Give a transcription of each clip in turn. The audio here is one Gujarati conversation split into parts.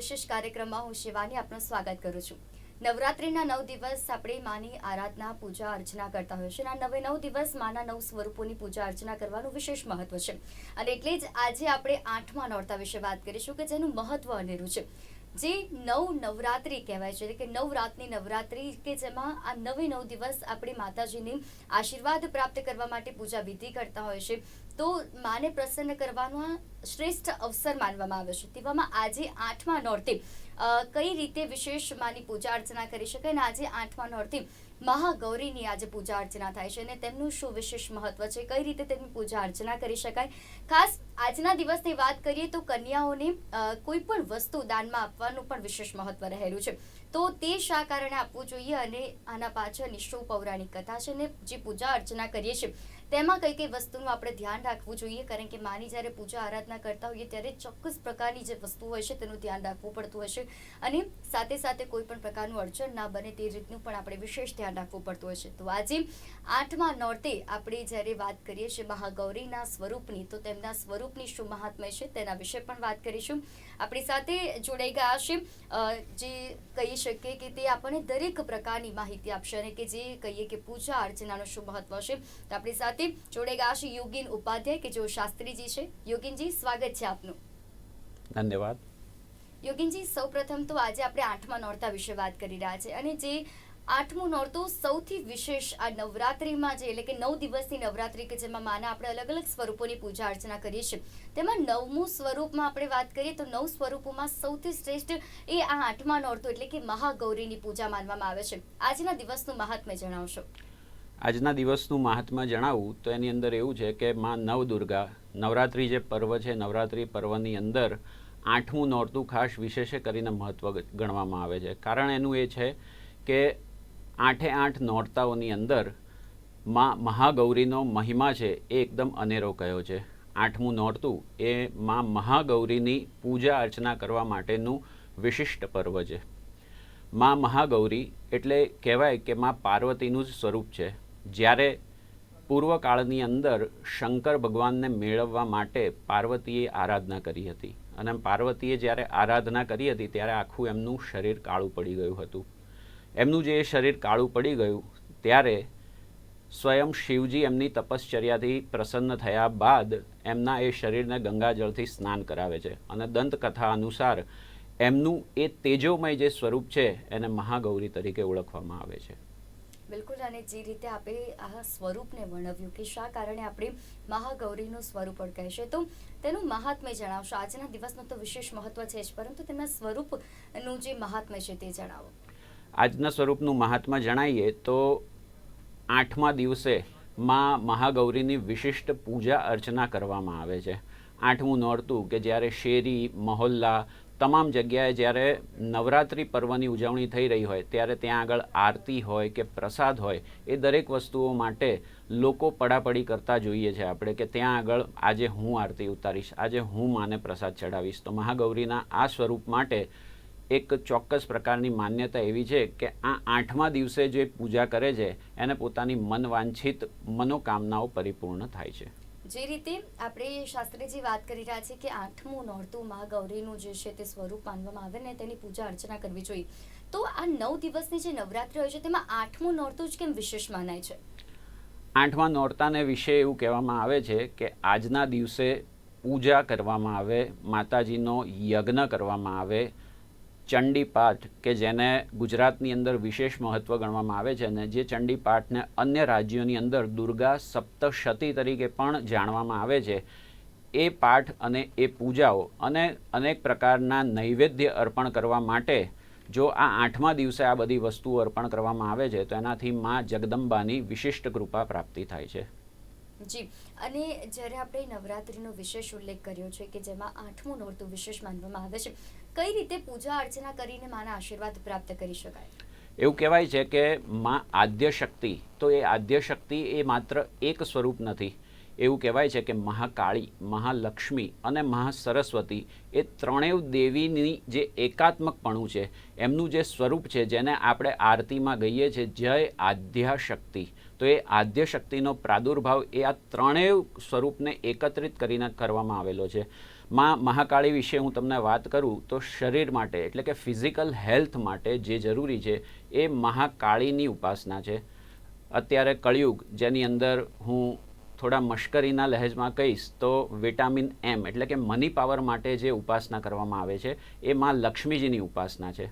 વિશેષ કાર્યક્રમમાં હું શિવાની આપનું સ્વાગત કરું છું. નવરાત્રિના નવ દિવસ આપણે માની આરાધના, પૂજા, અર્ચના કરતા હોઈએ છીએ અને નવે નવ દિવસ માના નવ સ્વરૂપોની પૂજા, અર્ચના કરવાનું વિશેષ મહત્વ છે. અને એટલે જ આજે આપણે આઠમા નોરતા વિશે વાત કરીશું કે જેનું મહત્વ અનેરું છે. જે નવ નવરાત્રી કહેવાય છે કે નવ રાતની નવરાત્રી કે જેમાં આ નવે નવ દિવસ આપણે માતાજીની આશીર્વાદ પ્રાપ્ત કરવા માટે પૂજા વિધિ કરતા હોય છે તો માને પ્રસન્ન કરવાનો આ શ્રેષ્ઠ અવસર માનવામાં આવે છે. તેવામાં આજે આઠમા નોરતે કઈ રીતે વિશેષ માની પૂજા અર્ચના કરી શકાય અને આજે આઠમા નોરતે મહાગૌરીની આજે પૂજા અર્ચના થાય છે અને તેમનું શું વિશેષ મહત્વ છે? કઈ રીતે તેમની પૂજા અર્ચના કરી શકાય? ખાસ આજના દિવસની વાત કરીએ તો કન્યાઓને કોઈ પણ વસ્તુ દાનમાં આપવાનું પણ વિશેષ મહત્વ રહેલું છે. તો તે શા કારણે આપવું જોઈએ અને આના પાછળની શું પૌરાણિક કથા છે ને જે પૂજા અર્ચના કરીએ છીએ? તેમાં કઈ કઈ વસ્તુનું આપણે ધ્યાન રાખવું જોઈએ? કારણ કે માની જ્યારે પૂજા આરાધના કરતા હોઈએ ત્યારે ચોક્કસ પ્રકારની જે વસ્તુ હોય છે તેનું ધ્યાન રાખવું પડતું હશે. અને સાથે સાથે કોઈ પણ પ્રકારનું અડચણ ના બને તે રીતનું પણ આપણે વિશેષ ધ્યાન રાખવું પડતું છે તો આજે આઠમા નોરતે આપણે જ્યારે વાત કરીએ છીએ મહાગૌરીના સ્વરૂપની, તો તેમના સ્વરૂપની શું મહાત્મય છે તેના વિશે પણ વાત કરીશું. આપણી સાથે જોડાઈ ગયા છે જે કહી શકીએ કે તે આપણને દરેક પ્રકારની માહિતી આપશે અને કે જે કહીએ કે પૂજા અર્ચનાનું શું મહત્વ છે તો આપણી સાથે જોડાઈ ગયા છે યોગીન ઉપાધ્યાય કે જેઓ શાસ્ત્રીજી છે. યોગીનજી સ્વાગત છે આપનું. ધન્યવાદ. યોગીનજી સૌપ્રથમ તો આજે આપણે આઠમા નોરતા વિશે વાત કરી રહ્યા છે અને જે આઠમું નોરતું સૌથી વિશેષ આ નવરાત્રિમાં જે એટલે કે નવ દિવસની નવરાત્રિ કે જેમાં માના આપણે અલગ અલગ સ્વરૂપોની પૂજા અર્ચના કરીએ છીએ. તેમાં નવમું સ્વરૂપમાં આપણે વાત કરીએ તો નવ સ્વરૂપોમાં સૌથી શ્રેષ્ઠ એ આ આઠમા નોરતું એટલે કે મહાગૌરીની પૂજા માનવામાં આવે છે. આજના દિવસનું મહાત્મ્ય જણાવશો. આજના દિવસનું મહાત્મા જણાવું તો એની અંદર એવું છે કે માં નવ દુર્ગા, નવરાત્રિ જે પર્વ છે, નવરાત્રિ પર્વની અંદર આઠમું નોરતું ખાસ વિશેષે કરીને મહત્વ ગણવામાં આવે છે. કારણ એનું એ છે કે આઠે આઠ નોરતાઓની અંદરમાં મહાગૌરીનો મહિમા છે એ એકદમ અનેરો કયો છે. આઠમું નોરતું એ માં મહાગૌરીની પૂજા અર્ચના કરવા માટેનું વિશિષ્ટ પર્વ છે. માં મહાગૌરી એટલે કહેવાય કે માં પાર્વતીનું જ સ્વરૂપ છે. જ્યારે પૂર્વકાળની અંદર શંકર ભગવાનને મેળવવા માટે પાર્વતીએ આરાધના કરી હતી. અને પાર્વતીએ જ્યારે આરાધના કરી હતી ત્યારે આખું એમનું શરીર કાળું પડી ગયું હતું. એમનું જે શરીર કાળું પડી ગયું, ત્યારે સ્વયં શિવજી એમની તપશ્ચર્યાથી પ્રસન્ન થયા બાદ એમના એ શરીરને ગંગાજળથી સ્નાન કરાવે છે. અને દંતકથા અનુસાર એમનું એ તેજોમય જે સ્વરૂપ છે, એને મહાગૌરી તરીકે ઓળખવામાં આવે છે. બિલકુલ, અને જે રીતે આપણે આ સ્વરૂપને વર્ણવ્યું કે શા કારણે આપણે મહાગૌરીનું સ્વરૂપ ઓળખાય છે તો તેનું મહાત્મ્ય જણાવશો. આજના દિવસનું તો વિશેષ મહત્વ છે જ, પરંતુ તેમના સ્વરૂપનું જે મહાત્મ્ય છે તે જણાવો. આજના સ્વરૂપનું મહાત્મા જણાવીએ તો આઠમા દિવસે માં મહાગૌરીની વિશિષ્ટ પૂજા અર્ચના કરવામાં આવે છે. આઠમું નોરતું કે જ્યારે શેરી, મહોલ્લા તમામ જગ્યાએ જ્યારે નવરાત્રિ પર્વની ઉજવણી થઈ રહી હોય, ત્યારે ત્યાં આગળ આરતી હોય કે પ્રસાદ હોય, એ દરેક વસ્તુઓ માટે લોકો પડાપડી કરતા જોઈએ છે આપણે કે ત્યાં આગળ આજે હું આરતી ઉતારીશ, આજે હું માને પ્રસાદ ચડાવીશ તો મહાગૌરીના આ સ્વરૂપ માટે એક ચોક્કસ પ્રકારની માન્યતા એવી છે કે આ આઠમા દિવસે જે પૂજા કરે છે એને પોતાની મનવાંછિત મનોકામનાઓ પરિપૂર્ણ થાય છે. જે રીતે આપણે શાસ્ત્રીજી વાત કરી રહ્યા છે કે આઠમું નોરતું મહાગૌરીનું જે છે તે સ્વરૂપ માનવામાં આવે ને તેની પૂજા અર્ચના કરવી જોઈએ. તો આ નવ દિવસની જે નવરાત્રી હોય છે તેમાં આઠમું નોરતું જ કેમ વિશેષ માનાય છે? આઠમા નોરતાને વિશે એવું કહેવામાં આવે છે કે આજના દિવસે પૂજા કરવામાં આવે માતાજીનો યજ્ઞ કરવામાં આવે ચંડી પાઠ કે જેને ગુજરાતની અંદર વિશેષ મહત્વ ગણવામાં આવે છે અને જે ચંડી પાઠને અન્ય રાજ્યોની અંદર દુર્ગા સપ્તશતી તરીકે પણ જાણવામાં આવે છે, એ પાઠ અને એ પૂજાઓ અને અનેક પ્રકારના નૈવેદ્ય અર્પણ કરવા માટે જો આ આઠમા દિવસે આ બધી વસ્તુઓ અર્પણ કરવામાં આવે છે, તો એનાથી માં જગદંબાની વિશિષ્ટ કૃપા પ્રાપ્તિ થાય છે. જી, અને જ્યારે આપણે નવરાત્રીનો વિશેષ ઉલ્લેખ કર્યો છે કે જેમાં આઠમું નોરતું વિશેષ માનવામાં આવે છે કઈ રીતે પૂજા અર્ચના કરીને માના આશીર્વાદ પ્રાપ્ત કરી શકાય? એવું કહેવાય છે કે માં આદ્ય શક્તિ તો એ આદ્ય શક્તિ એ માત્ર એક સ્વરૂપ નથી. એવું કહેવાય છે કે મહાકાળી, મહાલક્ષ્મી અને મહાસરસ્વતી એ ત્રણેય દેવીની જે એકાત્મકપણું છે, એમનું જે સ્વરૂપ છે, જેને આપણે આરતીમાં ગઈએ છીએ જય આદ્યા શક્તિ તો એ આદ્ય શક્તિનો પ્રાદુર્ભાવ એ આ ત્રણેય સ્વરૂપને એકત્રિત કરીને કરવામાં આવેલો છે. માં મહાકાળી વિશે હું તમને વાત કરું તો શરીર માટે, એટલે કે ફિઝિકલ હેલ્થ માટે જે જરૂરી છે, એ મહાકાળીની ઉપાસના છે. અત્યારે કળિયુગ, જેની અંદર હું થોડા મશ્કરીના લહેજમાં કહીશ તો વિટામિન એમ એટલે કે મની પાવર માટે જે ઉપાસના કરવામાં આવે છે, એ માં લક્ષ્મીજીની ઉપાસના છે.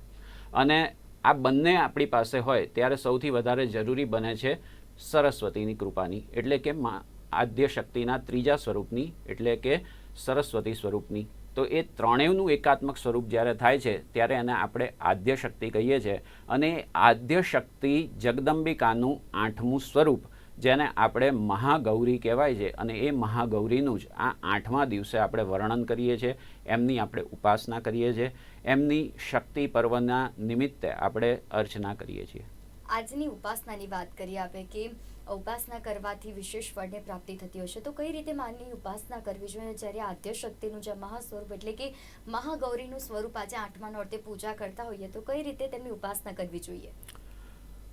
અને આ બંને આપણી પાસે હોય, ત્યારે સૌથી વધારે જરૂરી બને છે સરસ્વતીની કૃપાની, એટલે કે મા આદ્ય શક્તિના ત્રીજા સ્વરૂપની, એટલે કે સરસ્વતી સ્વરૂપની. તો એ ત્રણેયનું એકાત્મક સ્વરૂપ જ્યારે થાય છે, ત્યારે એને આપણે આદ્ય શક્તિ કહીએ છીએ અને આદ્ય શક્તિ જગદંબિકાનું આઠમું સ્વરૂપ, જેને આપણે મહાગૌરી કહેવાય છે. અને એ મહાગૌરીનું જ આ આઠમા દિવસે આપણે વર્ણન કરીએ છીએ, એમની આપણે ઉપાસના કરીએ છીએ, એમની શક્તિ પર્વના નિમિત્તે આપણે અર્ચના કરીએ છીએ. આજની ઉપાસનાની વાત કરીએ આપણે કે ઉપાસના કરવાથી વિશેષ ફળને પ્રાપ્તિ થતી હશે તો કઈ રીતે માની ઉપાસના કરવી જોઈએ? જ્યારે આદ્ય શક્તિનું જે મહાસ્વરૂપ એટલે કે મહાગૌરીનું સ્વરૂપ આજે આઠમા નોરતે પૂજા કરતા હોઈએ, તો કઈ રીતે તેમની ઉપાસના કરવી જોઈએ?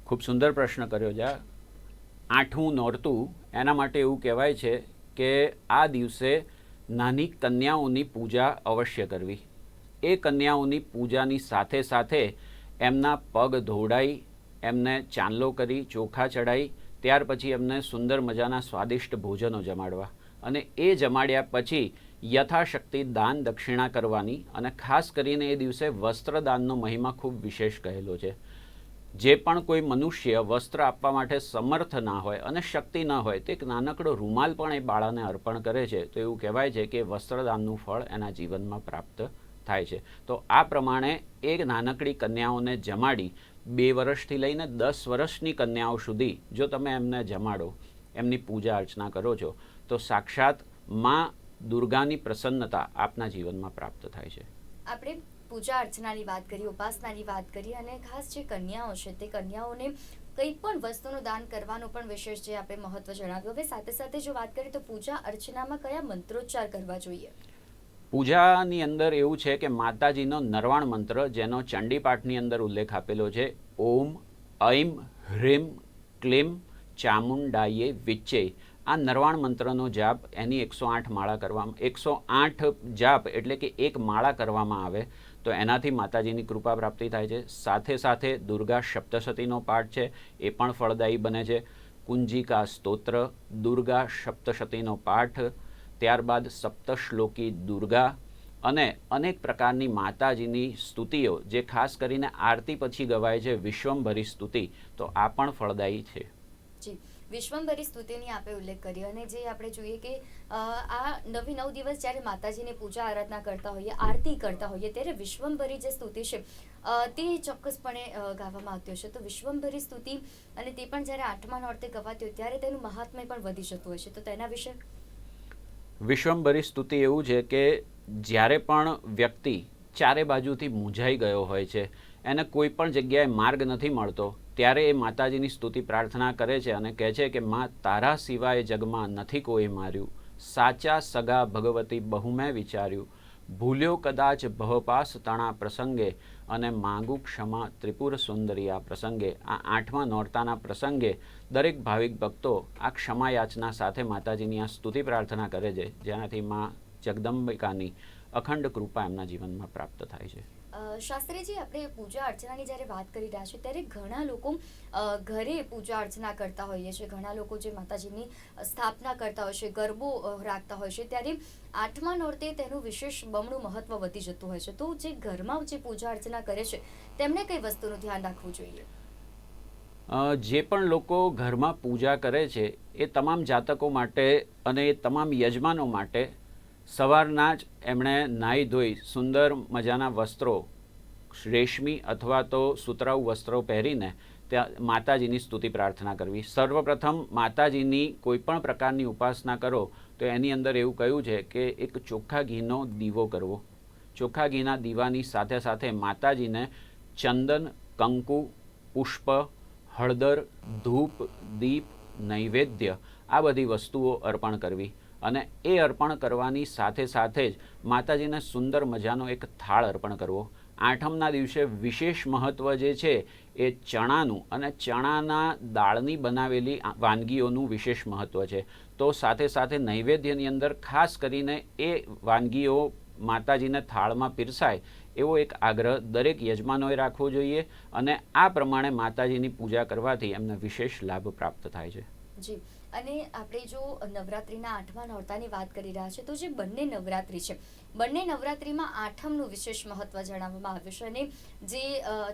ખૂબ સુંદર પ્રશ્ન કર્યો જા. આઠમું નોરતું એના માટે એવું કહેવાય છે કે આ દિવસે નાની કન્યાઓની પૂજા અવશ્ય કરવી. એ કન્યાઓની પૂજાની સાથે સાથે એમના પગ ધોડાઈ એમને ચાંદલો કરી, ચોખા ચડાઈ ત્યાર પછી એમને સુંદર મજાના સ્વાદિષ્ટ ભોજનો જમાડવા અને એ જમાડ્યા પછી યથાશક્તિ દાન દક્ષિણા કરવાની અને ખાસ કરીને એ દિવસે વસ્ત્રદાનનો મહિમા ખૂબ વિશેષ કહેલો છે. જે પણ કોઈ મનુષ્ય વસ્ત્ર આપવા માટે સમર્થ ના હોય અને શક્તિ ન હોય તો એક નાનકડો રૂમાલ પણ એ બાળાને અર્પણ કરે છે. તો એવું કહેવાય છે કે વસ્ત્રદાનનું ફળ એના જીવનમાં પ્રાપ્ત થાય છે. તો આ પ્રમાણે એક નાનકડી કન્યાઓને જમાડી બે વર્ષથી લઈને દસ વર્ષની કન્યાઓ સુધી જો તમે એમને જમાડો, એમની પૂજા અર્ચના કરો છો, તો સાક્ષાતમાં દુર્ગાની પ્રસન્નતા આપના જીવનમાં પ્રાપ્ત થાય છે. આપણે પૂજા અર્ચનાની વાત કરી, ઉપાસનાની વાત કરી અને ખાસ જે કન્યાઓ છે તે કન્યાઓને કંઈ પણ વસ્તુનું દાન કરવાનું પણ વિશેષ જે આપણે મહત્વ જણાવ્યું. હવે સાથે સાથે જો વાત કરીએ તો પૂજા અર્ચનામાં કયા મંત્રોચ્ચાર કરવા જોઈએ? પૂજાની અંદર એવું છે કે માતાજીનો નરવાણ મંત્ર, જેનો ચંડીપાઠની અંદર ઉલ્લેખ આપેલો છે, ઓમ ઐમ હ્રીમ, ક્લીમ, ચામુંડાયે વિચ્ચે. આ નરવાણ મંત્રનો જાપ એની એકસો આઠ માળા કરવામાં, એકસો આઠ જાપ એટલે કે એક માળા કરવામાં આવે, તો એનાથી માતાજીની કૃપા પ્રાપ્તિ થાય છે. સાથે સાથે દુર્ગા સપ્તશતીનો પાઠ છે, એ પણ ફળદાયી બને છે. કુંજિકા સ્તોત્ર, દુર્ગા સપ્તશતીનો પાઠ ત્યારબાદ સપ્તશ્લોકી દુર્ગા અને અનેક પ્રકારની માતાજીની સ્તુતિઓ, જે ખાસ કરીને આરતી પછી ગવાય છે વિશ્વંભરી સ્તુતિ. તો આ પણ ફળદાયી છે. જી. વિશ્વંભરી સ્તુતિની આપણે ઉલ્લેખ કર્યો અને જે આપણે જોઈએ કે આ નવી નવ દિવસ જ્યારે માતાજીની પૂજા આરાધના કરતા હોઈએ, આરતી કરતા હોઈએ, ત્યારે વિશ્વંભરી જે સ્તુતિ છે તે ચોક્કસપણે ગાવામાં આવતી હશે તો વિશ્વંભરી સ્તુતિ અને તે પણ જ્યારે આઠમા નોરતે ગવાતી હોય, ત્યારે તેનું મહાત્મ્ય પણ વધી જતું હશે તો તેના વિશે? વિશ્વંભરી સ્તુતિ એવું છે કે જ્યારે પણ વ્યક્તિ ચારે બાજુથી મૂંઝાઈ ગયો હોય છે, એને કોઈ પણ જગ્યાએ માર્ગ નથી મળતો, ત્યારે એ માતાજીની સ્તુતિ પ્રાર્થના કરે છે અને કહે છે કે, માં, તારા સિવાય જગમાં નથી કોઈ માર્યું. સાચા સગા ભગવતી બહુ મેં વિચાર્યું. ભૂલ્યો કદાચ ભવપાસ તણા પ્રસંગે અને માંગુ ક્ષમા ત્રિપુર સુંદરી આ પ્રસંગે, આ આઠમા નોરતાના પ્રસંગે દરેક ભાવિક ભક્તો આ ક્ષમા યાચના સાથે માતાજીની આ સ્તુતિ પ્રાર્થના કરે છે, જેનાથી મા જગદંબિકાની અખંડ કૃપા એમના જીવનમાં પ્રાપ્ત થાય છે. શાસ્ત્રીજી, આપણે પૂજા અર્ચનાની જ્યારે વાત કરી રહ્યા છીએ, ત્યારે ઘણા લોકો ઘરે પૂજા અર્ચના કરતા હોઈએ છે ઘણા લોકો જે માતાજીની સ્થાપના કરતા હોય છે, ગરબો રાખતા હોય છે, ત્યારે આઠમા નોરતે તેનું વિશેષ બમણું મહત્વ વધી જતું હોય છે. તો જે ઘરમાં જે પૂજા અર્ચના કરે છે તેમણે કઈ વસ્તુનું ધ્યાન રાખવું જોઈએ? જે પણ લોકો ઘરમાં પૂજા કરે છે, એ તમામ જાતકો માટે અને એ તમામ યજમાનો માટે સવારના જ એમણે નાહી ધોઈ સુંદર મજાના વસ્ત્રો, રેશમી અથવા તો સુતરાઉ વસ્ત્રો પહેરીને ત્યાં માતાજીની સ્તુતિ પ્રાર્થના કરવી. સર્વપ્રથમ માતાજીની કોઈ પણ પ્રકારની ઉપાસના કરો તો એની અંદર એવું કહ્યું છે કે એક ચોખ્ખા ઘીનો દીવો કરવો. ચોખ્ખા ઘીના દીવાની સાથે સાથે માતાજીને ચંદન, કંકુ, પુષ્પ, હળદર, ધૂપ, દીપ, નૈવેદ્ય આ બધી વસ્તુઓ અર્પણ કરવી. અને એ અર્પણ કરવાની સાથે સાથે જ માતાજીને સુંદર મજાનો એક થાળ અર્પણ કરવો. આઠમના દિવસે વિશેષ મહત્ત્વ જે છે એ ચણાનું અને ચણાના દાળની બનાવેલી વાનગીઓનું વિશેષ મહત્ત્વ છે. તો સાથે સાથે નૈવેદ્યની અંદર ખાસ કરીને એ વાનગીઓ માતાજીને થાળમાં પીરસાય એવો એક આગ્રહ દરેક યજમાનોએ રાખવો જોઈએ અને આ પ્રમાણે માતાજીની પૂજા કરવાથી એમને વિશેષ લાભ પ્રાપ્ત થાય છે. જી. અને આપણે જો નવરાત્રિના આઠમા નોરતાની વાત કરી રહ્યા છીએ તો જે બંને નવરાત્રિ છે, બંને નવરાત્રિમાં આઠમનું વિશેષ મહત્વ જણાવવામાં આવ્યું છે અને જે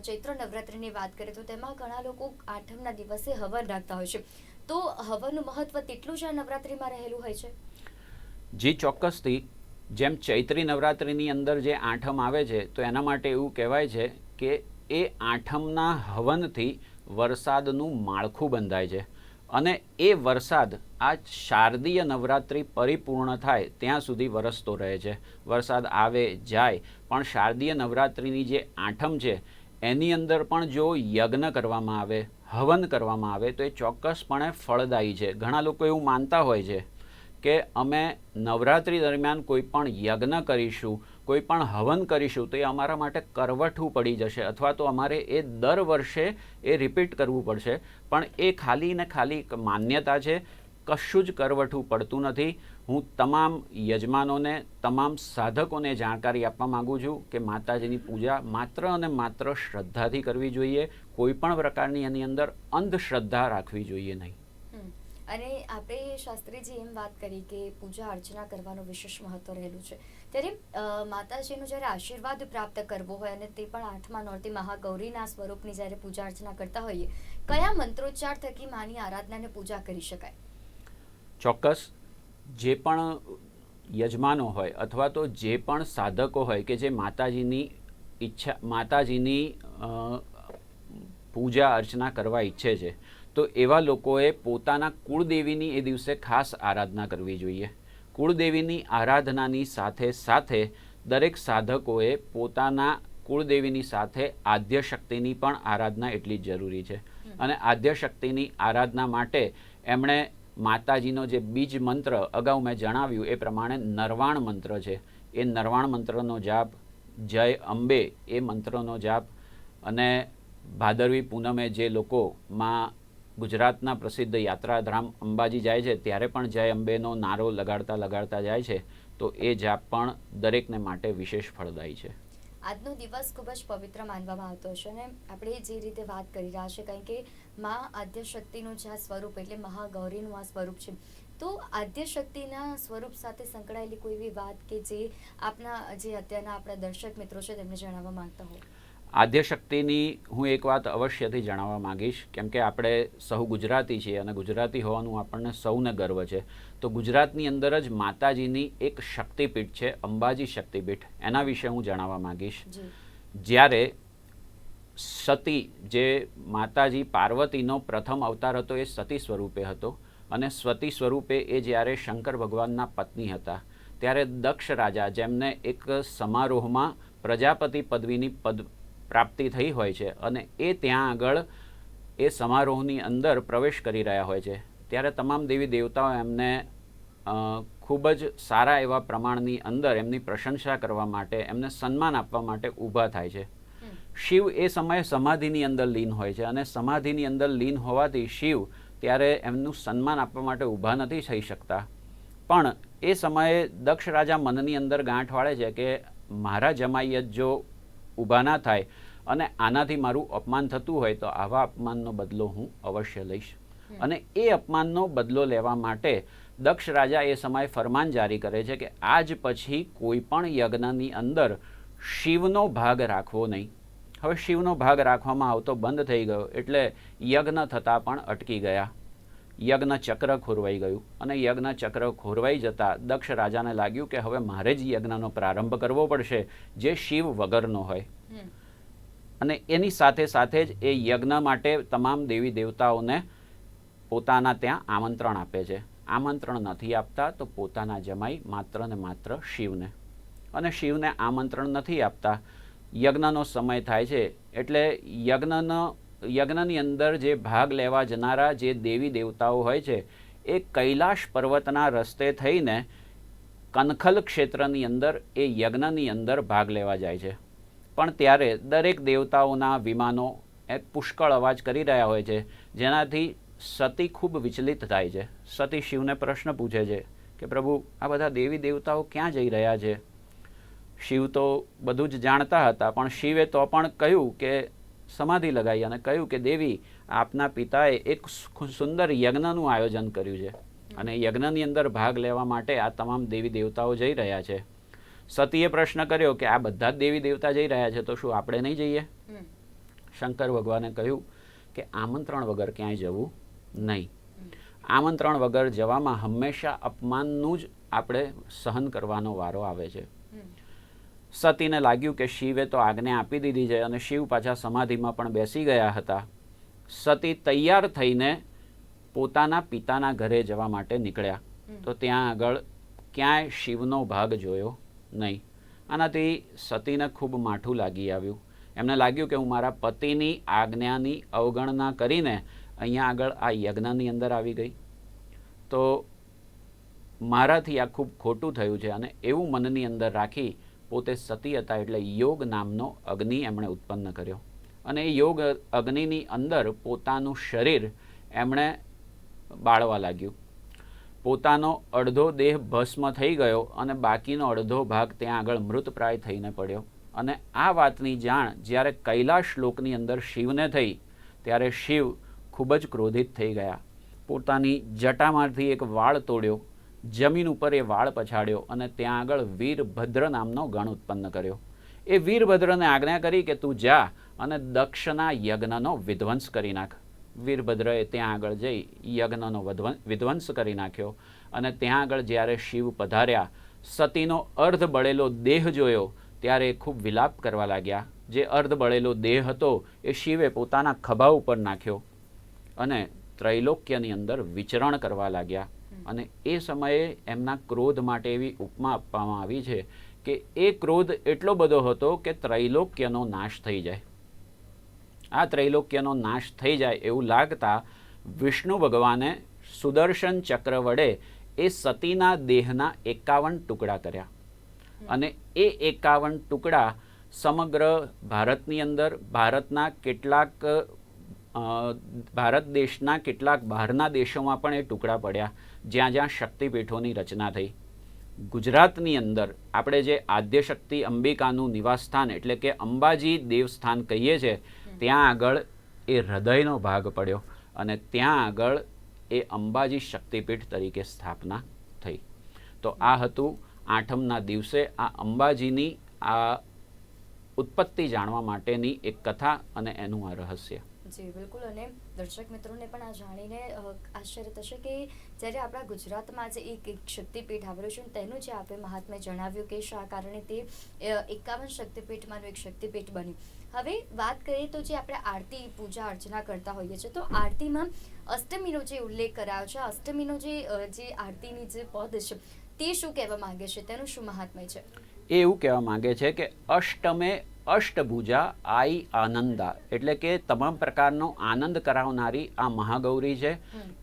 ચૈત્ર નવરાત્રિની વાત કરીએ તો તેમાં ઘણા લોકો આઠમના દિવસે હવન રાખતા હોય છે. તો હવનનું મહત્વ તેટલું જ આ નવરાત્રિમાં રહેલું હોય છે? જે ચોક્કસથી જેમ ચૈત્રી નવરાત્રિની અંદર જે આઠમ આવે છે, તો એના માટે એવું કહેવાય છે કે એ આઠમના હવનથી વરસાદનું માળખું બંધાય છે. અને એ વરસાદ આ શારદીય નવરાત્રિ પરિપૂર્ણ થાય ત્યાં સુધી વરસતો રહે છે. વરસાદ આવે, જાય, પણ શારદીય નવરાત્રિની જે આઠમ છે, એની અંદર પણ જો યજ્ઞ કરવામાં આવે, હવન કરવામાં આવે, તો એ ચોક્કસપણે ફળદાયી છે. ઘણા લોકો એવું માનતા હોય છે કે અમે નવરાત્રિ દરમિયાન કોઈ પણ યજ્ઞ કરીશું કોઈ પણ હવન કરીશું તો એ અમારા માટે કરવઠું પડી જશે અથવા તો અમારે એ દર વર્ષે એ રિપીટ કરવું પડશે. પણ એ ખાલી ને ખાલી માન્યતા છે, કશું જ કરવઠું પડતું નથી. હું તમામ યજમાનોને, તમામ સાધકોને જાણકારી આપવા માગું છું કે માતાજીની પૂજા માત્ર અને માત્ર શ્રદ્ધાથી કરવી જોઈએ. કોઈ પણ પ્રકારની એની અંદર અંધશ્રદ્ધા રાખવી જોઈએ નહીં. અને આપણે શાસ્ત્રીજી એમ વાત કરી કે પૂજા અર્ચના કરવાનું વિશેષ મહત્વ રહેલું છે. ત્યારે માતાજીનો જ્યારે આશીર્વાદ પ્રાપ્ત કરવો હોય અને તે પણ આઠમા નોરતી મહાગૌરીના સ્વરૂપની જ્યારે પૂજા અર્ચના કરતા હોઈએ, કયા મંત્રોચ્ચાર થકી માની આરાધનાને પૂજા કરી શકાય? ચોક્કસ. જે પણ યજમાનો હોય અથવા તો જે પણ સાધકો હોય કે જે માતાજીની ઈચ્છા, માતાજીની પૂજા અર્ચના કરવા ઈચ્છે છે તો એવા લોકોએ પોતાના કુળદેવીની એ દિવસે ખાસ આરાધના કરવી જોઈએ. કુળદેવીની આરાધનાની સાથે સાથે દરેક સાધકોએ પોતાના કુળદેવીની સાથે આદ્ય શક્તિની પણ આરાધના એટલી જ જરૂરી છે. અને આદ્ય શક્તિની આરાધના માટે એમણે માતાજીનો જે બીજ મંત્ર અગાઉ મેં જણાવ્યું એ પ્રમાણે નરવાણ મંત્ર છે. એ નરવાણ મંત્રનો જાપ જય અંબે એ મંત્રનો જાપ અને ભાદરવી પૂનમે જે લોકો માં ગુજરાતના પ્રસિદ્ધ યાત્રાધામ અંબાજી જાય છે. ત્યારે પણ જય અંબેનો નારો લગાડતા લગાડતા જાય છે. તો એ જાપ પણ દરેકને માટે વિશેષ ફળદાયી છે. આજનો દિવસ ખૂબ જ પવિત્ર માનવામાં આવતો હશે અને આપણે જે રીતે વાત કરી રહ્યા છે કારણ કે મા આદ્યશક્તિનું જે આ સ્વરૂપ એટલે મહાગૌરીનું આ સ્વરૂપ છે. તો આદ્યશક્તિના સ્વરૂપ સાથે સંકળાયેલી કોઈ એવી વાત કે જે આપના જે અત્યારના આપણા દર્શક મિત્રો છે તેમને જણાવવા માંગતા હો આદ્ય શક્તિની હું એક વાત અવશ્યથી જણાવવા માંગીશ કેમ કે આપણે સહુ ગુજરાતી છીએ અને ગુજરાતી હોવાનું આપણને સૌને ગર્વ છે. તો ગુજરાતની અંદર જ માતાજીની એક શક્તિપીઠ છે અંબાજી શક્તિપીઠ. એના વિશે હું જણાવવા માંગીશ. જ્યારે સતી જે માતાજી પાર્વતીનો પ્રથમ અવતાર હતો એ સતી સ્વરૂપે હતો અને સતી સ્વરૂપે એ જ્યારે શંકર ભગવાનના પત્ની હતા ત્યારે દક્ષ રાજા જેમને એક સમારોહમાં પ્રજાપતિ પદવીની પદ પ્રાપ્તિ થઈ હોય છે અને એ ત્યાં આગળ એ સમારોહની અંદર પ્રવેશ કરી રહ્યા હોય છે. ત્યારે તમામ દેવી દેવતાઓ એમને ખૂબ જ સારા એવા પ્રમાણની અંદર એમની પ્રશંસા કરવા માટે એમને સન્માન આપવા માટે ઊભા થાય છે. શિવ એ સમયે સમાધિની અંદર લીન હોય છે અને સમાધિની અંદર લીન હોવાથી શિવ ત્યારે એમનું સન્માન આપવા માટે ઊભા નથી થઈ શકતા. પણ એ સમયે દક્ષ રાજા મનની અંદર ગાંઠ વાળે છે કે મારા જમાઈ જ જો ઊભા ના થાય અને આનાથી મારું અપમાન થતું હોય તો આવા અપમાનનો બદલો હું અવશ્ય લઈશ. અને એ અપમાનનો બદલો લેવા માટે દક્ષ રાજા એ સમયે ફરમાન જારી કરે છે કે આજ પછી કોઈ પણ યજ્ઞની અંદર શિવનો ભાગ રાખવો નહીં. હવે શિવનો ભાગ રાખવામાં આવતો બંધ થઈ ગયો એટલે યજ્ઞ થતાં પણ અટકી ગયા. યજ્ઞ ચક્ર ખોરવાઈ ગયું અને યજ્ઞ ચક્ર ખોરવાઈ જતાં દક્ષ રાજાને લાગ્યું કે હવે મારે જ યજ્ઞનો પ્રારંભ કરવો પડશે જે શિવ વગરનો હોય. અને એની સાથે સાથે જ એ યજ્ઞ માટે તમામ દેવી દેવતાઓને પોતાના ત્યાં આમંત્રણ આપે છે. આમંત્રણ નથી આપતા તો પોતાના જમાઈ માત્ર ને માત્ર શિવને. અને શિવને આમંત્રણ નથી આપતા. યજ્ઞનો સમય થાય છે. એટલે યજ્ઞનો, યજ્ઞની અંદર જે ભાગ લેવા જનારા જે દેવી દેવતાઓ હોય છે, એ કૈલાશ પર્વતના રસ્તે થઈને કનખલ ક્ષેત્રની અંદર એ યજ્ઞની અંદર ભાગ લેવા જાય છે. પણ ત્યારે દરેક દેવતાઓના વિમાનો એક પુષ્કળ અવાજ કરી રહ્યા હોય છે, જેનાથી સતી ખૂબ વિચલિત થાય છે. સતી શિવને પ્રશ્ન પૂછે છે કે, પ્રભુ, આ બધા દેવી દેવતાઓ ક્યાં જઈ રહ્યા છે? શિવ તો બધું જ જાણતા હતા, પણ શિવે તો પણ કહ્યું કે, સમાધિ લગાવી અને કહ્યું કે, દેવી, આપના પિતાએ એક સુંદર યજ્ઞનું આયોજન કર્યું છે. અને યજ્ઞની અંદર ભાગ લેવા માટે આ તમામ દેવી દેવતાઓ જઈ રહ્યા છે. સતીએ પ્રશ્ન કર્યો કે આ બધા જ દેવી દેવતા જઈ રહ્યા છે તો શું આપણે નહીં જઈએ? શંકર ભગવાને કહ્યું કે આમંત્રણ વગર ક્યાંય જવું નહીં. આમંત્રણ વગર જવામાં હંમેશા અપમાનનું જ આપણે સહન કરવાનો વારો આવે છે. સતીને લાગ્યું કે શિવે તો આજ્ઞા આપી દીધી છે અને શિવ પાછા સમાધિમાં પણ બેસી ગયા હતા. સતી તૈયાર થઈને પોતાના પિતાના ઘરે જવા માટે નીકળ્યા. તો ત્યાં આગળ ક્યાંય શિવનો ભાગ જોયો નહીં. આનાથી સતીને ખૂબ માઠું લાગી આવ્યું. એમને લાગ્યું કે હું મારા પતિની આજ્ઞાની અવગણના કરીને અહીંયા આગળ આ યજ્ઞની અંદર આવી ગઈ. તો મારાથી આ ખૂબ ખોટું થયું છે અને એવું મનની અંદર રાખી પોતે સતી હતા એટલે યોગ નામનો અગ્નિ એમણે ઉત્પન્ન કર્યો. અને એ યોગ અગ્નિની અંદર પોતાનું શરીર એમણે બાળવા લાગ્યું. પોતાનો અડધો દેહ ભસ્મ થઈ ગયો અને બાકીનો અડધો ભાગ ત્યાં આગળ મૃતપ્રાય થઈને પડ્યો. અને આ વાતની જાણ જ્યારે કૈલાશ લોકની અંદર શિવને થઈ, ત્યારે શિવ ખૂબ જ ક્રોધિત થઈ ગયા. પોતાની જટામાંથી એક વાળ તોડ્યો, જમીન ઉપર એ વાળ પછાડ્યો અને ત્યાં આગળ વીરભદ્ર નામનો ગણ ઉત્પન્ન કર્યો. એ વીરભદ્રને આજ્ઞા કરી કે તું જા અને દક્ષના યજ્ઞનો વિધ્વંસ કરી નાખ. વીરભદ્રએ ત્યાં આગળ જઈ યજ્ઞનો વિધ્વંસ કરી નાખ્યો અને ત્યાં આગળ જ્યારે શિવ પધાર્યા, સતીનો અર્ધ બળેલો દેહ જોયો, ત્યારે એ ખૂબ વિલાપ કરવા લાગ્યા. જે અર્ધ બળેલો દેહ હતો, એ શિવે પોતાના ખભા ઉપર નાખ્યો અને ત્રૈલોક્યની અંદર વિચરણ કરવા લાગ્યા. અને એ સમયે એમના ક્રોધ માટે એવી ઉપમા આપવામાં આવી છે કે એ ક્રોધ એટલો બધો હતો કે ત્રૈલોક્યનો નાશ થઈ જાય. આ ત્રૈલોક્યનો નાશ થઈ જાય એવું લાગતા વિષ્ણુ ભગવાને સુદર્શન ચક્ર વડે એ સતીના દેહના એકાવન ટુકડા કર્યા. અને એ એકાવન ટુકડા સમગ્ર ભારતની અંદર ભારતના કેટલાક ભારત દેશના કેટલાક બહારના દેશોમાં પણ એ ટુકડા પડ્યા, જ્યાં જ્યાં શક્તિપીઠોની રચના થઈ. ગુજરાતની અંદર આપણે જે આદ્યશક્તિ અંબિકાનું નિવાસસ્થાન એટલે કે અંબાજી દેવસ્થાન કહીએ છીએ ત્યાં આગળ એ હૃદયનો ભાગ પડ્યો અને ત્યાં આગળ એ અંબાજી શક્તિપીઠ તરીકે સ્થાપના થઈ. તો આ હતું આઠમના દિવસે આ અંબાજીની આ ઉત્પત્તિ જાણવા માટેની એક કથા અને એનું આ રહસ્ય. જી, બિલકુલ. અને દર્શક મિત્રોને પણ આ જાણીને આશ્ચર્ય થશે કે જ્યારે આપણા ગુજરાતમાં જે એક શક્તિપીઠ આવેલું છે, તેનું જે આપે મહાત્મે જણાવ્યું કે શા કારણે તે એકાવન શક્તિપીઠમાંનું એક શક્તિપીઠ બન્યું. હવે વાત કરીએ તો જે આપણે આરતી, પૂજા, અર્ચના કરતા હોઈએ છીએ, તો આરતીમાં અષ્ટમીનો જે ઉલ્લેખ કરાયો છે અષ્ટમીનો જે જે આરતીની જે પદ છે, તે શું કહેવા માંગે છે? તેનું શું મહાત્મ્ય છે? એ એવું કહેવા માંગે છે કે અષ્ટમે અષ્ટભુજા આઈ આનંદા એટલે કે તમામ પ્રકારનો આનંદ કરાવનારી આ મહાગૌરી છે.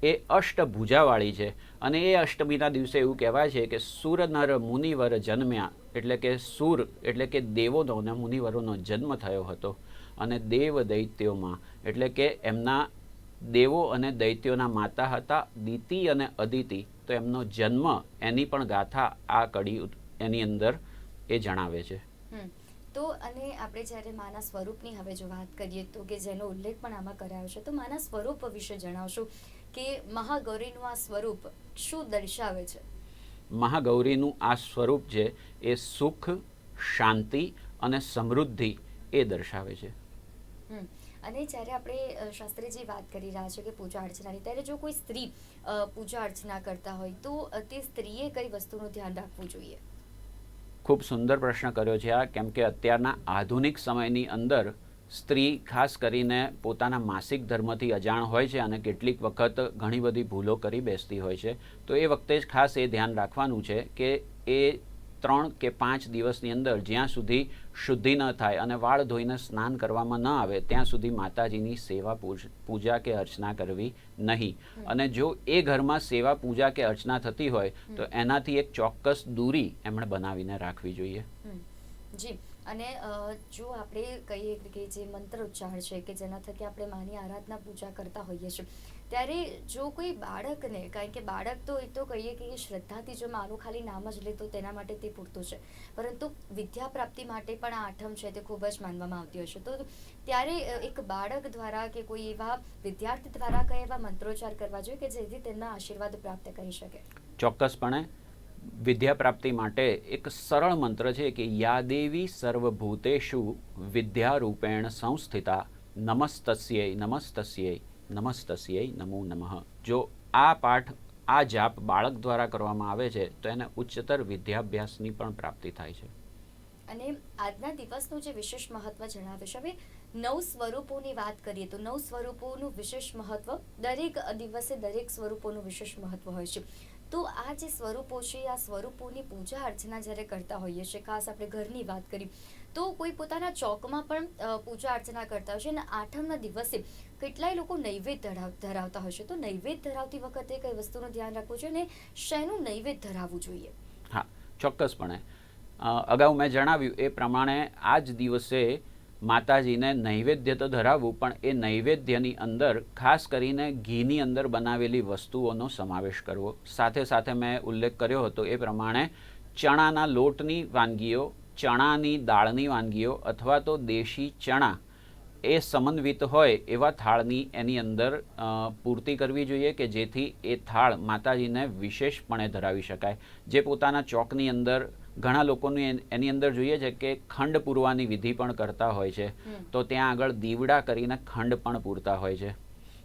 એ અષ્ટભુજાવાળી છે. અને એ અષ્ટમીના દિવસે એવું કહેવાય છે કે સુર નર મુનિવર જન્મ્યા એટલે કે સુર એટલે કે દેવોનો અને મુનિવરોનો જન્મ થયો હતો. અને દેવ દૈત્યોમાં એટલે કે એમના દેવો અને દૈત્યોના માતા હતા દિતિ અને અદિતિ. તો એમનો જન્મ એની પણ ગાથા આ કડી એની અંદર એ જણાવે છે. તો અને આપણે જ્યારે માના સ્વરૂપની હવે જો વાત કરીએ તો કે જેનો ઉલ્લેખ પણ આમાં કરાયો છે તો માના સ્વરૂપ વિશે જણાવશો કે મહાગૌરીનું આ સ્વરૂપ શું દર્શાવે છે? મહાગૌરીનું આ સ્વરૂપ છે એ સુખ શાંતિ અને સમૃદ્ધિ એ દર્શાવે છે. અને જ્યારે આપણે શાસ્ત્રીજી વાત કરી રહ્યા છે કે પૂજા અર્ચનાની ત્યારે જો કોઈ સ્ત્રી પૂજા અર્ચના કરતા હોય તો તે સ્ત્રીએ કઈ વસ્તુનું ધ્યાન રાખવું જોઈએ? ખૂબ સુંદર પ્રશ્ન કર્યો છે આ, કેમ કે અત્યારના આધુનિક સમયની અંદર સ્ત્રી, ખાસ કરીને પોતાના માસિક ધર્મથી અજાણ હોય છે અને કેટલીક વખત ઘણી બધી ભૂલો કરી બેસતી હોય છે. તો એ વખતે જ ખાસ એ ધ્યાન રાખવાનું છે કે એ ત્રણ કે પાંચ દિવસની અંદર જ્યાં સુધી શુદ્ધિ ન થાય અને વાળ ધોઈને સ્નાન કરવામાં ન આવે ત્યાં સુધી માતાજીની સેવા પૂજા કે અર્ચના કરવી નહીં. અને જો એ ઘરમાં સેવા પૂજા કે અર્ચના થતી હોય તો એનાથી એક ચોક્કસ દૂરી એમણે બનાવીને રાખવી જોઈએ. જી. અને જો આપણે કહીએ કે જે મંત્ર ઉચ્ચાર છે કે જેના થકી આપણે માની આરાધના પૂજા કરતા હોઈએ છીએ ત્યારે જો કોઈ બાળકને, કારણ કે બાળક તો એ તો કહીએ કે એ શ્રદ્ધાથી જો મારું ખાલી નામ જ લે તો તેના માટે તે પૂરતું છે. પરંતુ વિદ્યા પ્રાપ્તિ માટે પણ આ આઠમ છે તે ખૂબ જ માનવામાં આવતી હોય છે. તો ત્યારે એક બાળક દ્વારા કે કોઈ એવા વિદ્યાર્થી દ્વારા કયા એવા મંત્રોચ્ચાર કરવા જોઈએ કે જેથી તેમના આશીર્વાદ પ્રાપ્ત કરી શકે? ચોક્કસપણે વિદ્યા પ્રાપ્તિ માટે એક સરળ મંત્ર છે કે યાદેવી સર્વભૂતેશુ વિદ્યારૂપેણ સંસ્થિતા નમસ્તસ્યય નમસ્તસ્યૈ. નમસ્તસ્યૈ નમો નમઃ. જો આ પાઠ, આ જાપ બાળક દ્વારા કરવામાં આવે છે, તો એને ઉચ્ચતર વિદ્યાભ્યાસની પણ પ્રાપ્તિ થાય છે. અને આજના દિવસનું જે વિશેષ મહત્વ જણાવે છે, હવે નવ સ્વરૂપોની વાત કરીએ તો નવ સ્વરૂપોનું વિશેષ મહત્વ, દરેક દિવસે દરેક સ્વરૂપોનું વિશેષ મહત્વ હોય છે. તો આ જે સ્વરૂપો છે, આ સ્વરૂપોની પૂજા અર્ચના જ્યારે કરતા હોઈએ છીએ, ખાસ આપણે ઘરની વાત કરી તો કોઈ પોતાના ચોકમાં પણ પૂજા અર્ચના કરતા હોય છે અને આઠમના દિવસે કેટલાય લોકો નૈવેદ્ય ધરાવ, ધરાવતા છે. તો નૈવેદ્ય ધરાવતી વખતે કઈ વસ્તુનું ધ્યાન રાખવું જોઈએ અને શેનું નૈવેદ્ય ધરાવવું જોઈએ? હા, ચોક્કસપણે. અગાઉ મેં જણાવ્યું એ પ્રમાણે આ જ દિવસે માતાજીને નૈવેદ્ય તો ધરાવવું, પણ એ નૈવેદ્યની અંદર ખાસ કરીને ઘીની અંદર બનાવેલી વસ્તુઓનો સમાવેશ કરવો. સાથે સાથે મેં ઉલ્લેખ કર્યો હતો એ પ્રમાણે ચણાના લોટની વાનગીઓ, ચણાની દાળની વાનગીઓ અથવા તો દેશી ચણા એ સમન્વિત હોય એવા થાળની એની અંદર પૂર્તિ કરવી જોઈએ કે જેથી એ થાળ માતાજીને વિશેષપણે ધરાવી શકાય. જે પોતાના ચોકની અંદર ઘણા લોકોની એન- એની અંદર જોઈએ છે કે ખંડ પૂરવાની વિધિ પણ કરતા હોય છે. તો ત્યાં આગળ દીવડા કરીને ખંડ પણ પૂરતા હોય છે.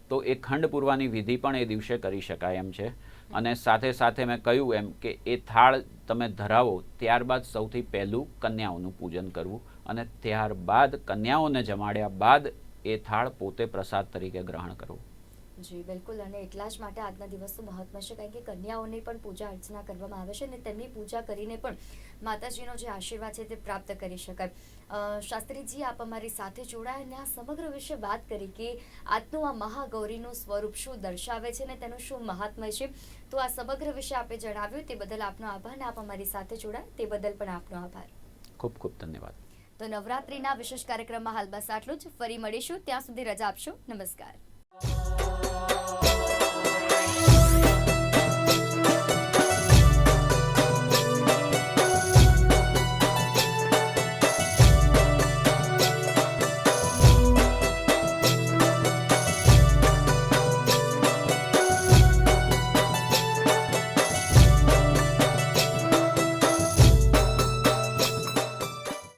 તો એ ખંડ પૂરવાની વિધિ પણ એ દિવસે કરી શકાય એમ છે. અને સાથે સાથે મેં કહ્યું એમ કે એ થાળ તમે ધરાવો ત્યારબાદ સૌથી પહેલું કન્યાઓનું પૂજન કરવું અને ત્યારબાદ કન્યાઓને જમાડ્યા બાદ એ થાળ પોતે પ્રસાદ તરીકે ગ્રહણ કરવું. જી બિલકુલ. અને એટલા જ માટે આજના દિવસનું મહત્વ છે કારણ કે કન્યાઓની પણ પૂજા અર્ચના કરવામાં આવે છે અને તેમની પૂજા કરીને પણ માતાજીનો જે આશીર્વાદ છે તે પ્રાપ્ત કરી શકાય. શાસ્ત્રીજી આપ અમારી સાથે જોડાયા અને આ સમગ્ર વિશે વાત કરી કે આજનું આ મહાગૌરીનું સ્વરૂપ શું દર્શાવે છે અને તેનું શું મહાત્મય છે. તો આ સમગ્ર વિશે આપે જણાવ્યું તે બદલ આપનો આભાર અને આપ અમારી સાથે જોડાયા તે બદલ પણ આપનો આભાર. ખૂબ ખૂબ ધન્યવાદ. તો નવરાત્રીના વિશેષ કાર્યક્રમમાં હાલ બસ આટલું જ. ફરી મળીશું. ત્યાં સુધી રજા આપશો. નમસ્કાર.